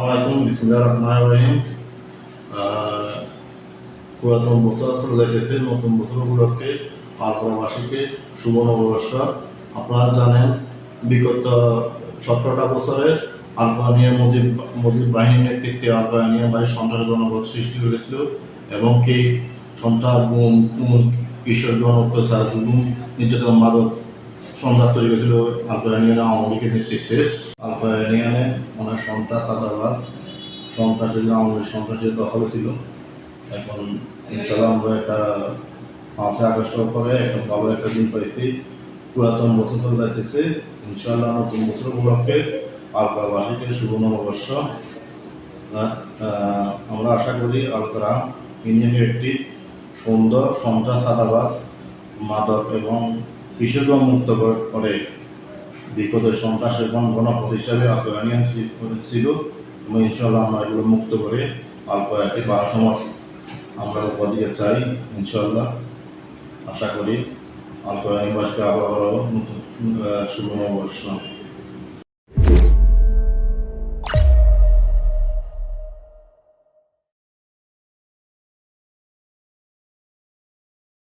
আসসালামাইকুম বিসমুল্লাহ রহমান রহিম পুরাতন বছর চলে যাইতেছে নতুন বছর উপলক্ষে আলপরাবাসীকে শুভ নববর্ষ। আপনারা জানেন, বিগত সতেরোটা বছরে আলবানিয়া মুজিব মুজিব বাহিনীর নেতৃত্বে আলবানিয়া বাড়ির সন্ত্রাস জনপদ সৃষ্টি করেছিল এবং কি সন্ত্রাস গুম, কিশোর জন অত্যাচার, গুম, নির্যাতন, মাদক সন্ত্রাস তৈরি করেছিল আলবানিয়ান আওয়ামী লীগের নেতৃত্বে। আলবানিয়ানে অনেক সন্ত্রাস আদাবাস সন্ত্রাসের আওয়ামী সন্ত্রাসের দখল ছিল। এখন ইনশাল্লাহ আমরা একটা পাঁচই আগস্ট পরে একটা ভালো একটা দিন পাইছি। পুরাতন বছর চলে যাইতেছে। ইনশাল্লাহ নতুন বছর উপলক্ষে আলকাবাসীকে শুভ নববর্ষ। আমরা আশা করি আলকারা ইঞ্জিনিয়ার একটি সুন্দর, সন্ত্রাস আদাবাস মাদক এবং কৃষক মুক্ত করে- বিপদের বিগত সন্ত্রাস এবং গণপথ হিসাবে আফগানিয়ান ছিল। এবং ইনশাল্লাহ আমরা এগুলো মুক্ত করে একটি বা সমাজ আমরা উপদিকে চাই ইনশাল্লাহ আশা করি অল্প নিবাসকে আবার নতুন শুভ নববর্ষ।